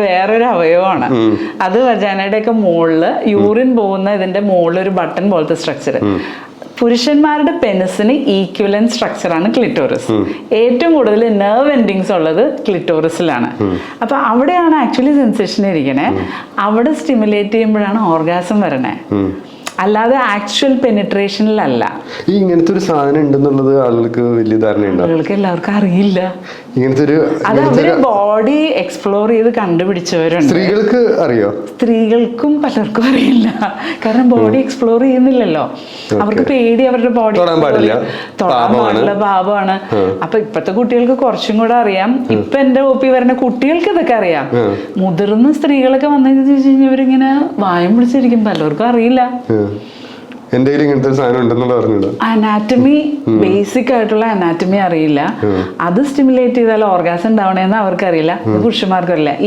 വേറൊരു അവയവമാണ്. അത് വജാനയുടെ ഒക്കെ മുകളിൽ യൂറിൻ പോകുന്ന ഇതിന്റെ മുകളിൽ ഒരു ബട്ടൺ പോലത്തെ സ്ട്രക്ചർ പുരുഷന്മാരുടെ പെനിസിന് ഈക്വലൻ സ്ട്രക്ചറാണ് ക്ലിറ്റോറിസ് ഏറ്റവും കൂടുതൽ നെർവ് എൻഡിങ്സ് ഉള്ളത് ക്ലിറ്റോറിസിലാണ് അപ്പൊ അവിടെയാണ് ആക്ച്വലി സെൻസേഷൻ ഇരിക്കണേ. അവിടെ സ്റ്റിമുലേറ്റ് ചെയ്യുമ്പോഴാണ് ഓർഗാസം വരണേ. അല്ലാതെ ആക്ച്വൽ പെനിട്രേഷനിലല്ല ഈ ഇങ്ങനത്തെ ഒരു സാധനം ഉണ്ടെന്നുള്ളത് ആളുകൾക്ക് വലിയ ധാരണയുണ്ടോ? ആളുകൾക്ക് എല്ലാവർക്കും അറിയില്ല. ഇങ്ങനത്തെ ഒരു അത് അവർ ബോഡി എക്സ്പ്ലോർ ചെയ്ത് കണ്ടുപിടിച്ചവരുണ്ട്. സ്ത്രീകൾക്ക് അറിയോ? സ്ത്രീകൾക്കും പലർക്കും അറിയില്ല. കാരണം ബോഡി എക്സ്പ്ലോർ ചെയ്യുന്നില്ലല്ലോ. അവർക്ക് പേടി അവരുടെ ബോഡി തൊടാൻ പാടില്ല. തൊടാൻ. പാടില്ല പാപമാണ്. അപ്പൊ ഇപ്പത്തെ കുട്ടികൾക്ക് കുറച്ചും കൂടെ അറിയാം. ഇപ്പൊ എന്റെ ഒപ്പി വരുന്ന കുട്ടികൾക്ക് ഇതൊക്കെ അറിയാം. മുതിർന്ന സ്ത്രീകളൊക്കെ വന്നു കഴിഞ്ഞാൽ ഇവരിങ്ങനെ വായം പിടിച്ചിരിക്കും പലർക്കും അറിയില്ല. ഉം. എന്റെ കയ്യിൽ ഇങ്ങനത്തെ ഒരു സാധനം ഉണ്ടെന്നുള്ള പറഞ്ഞില്ല അനാറ്റമി ബേസിക് ആയിട്ടുള്ള അനാറ്റമി അറിയില്ല. അത് സ്റ്റിമുലേറ്റ് ചെയ്താൽ ഓർഗാസം ഉണ്ടാവണേന്ന് അവർക്കറിയില്ല. ഇത് പുരുഷന്മാർക്കറിയില്ല. ഈ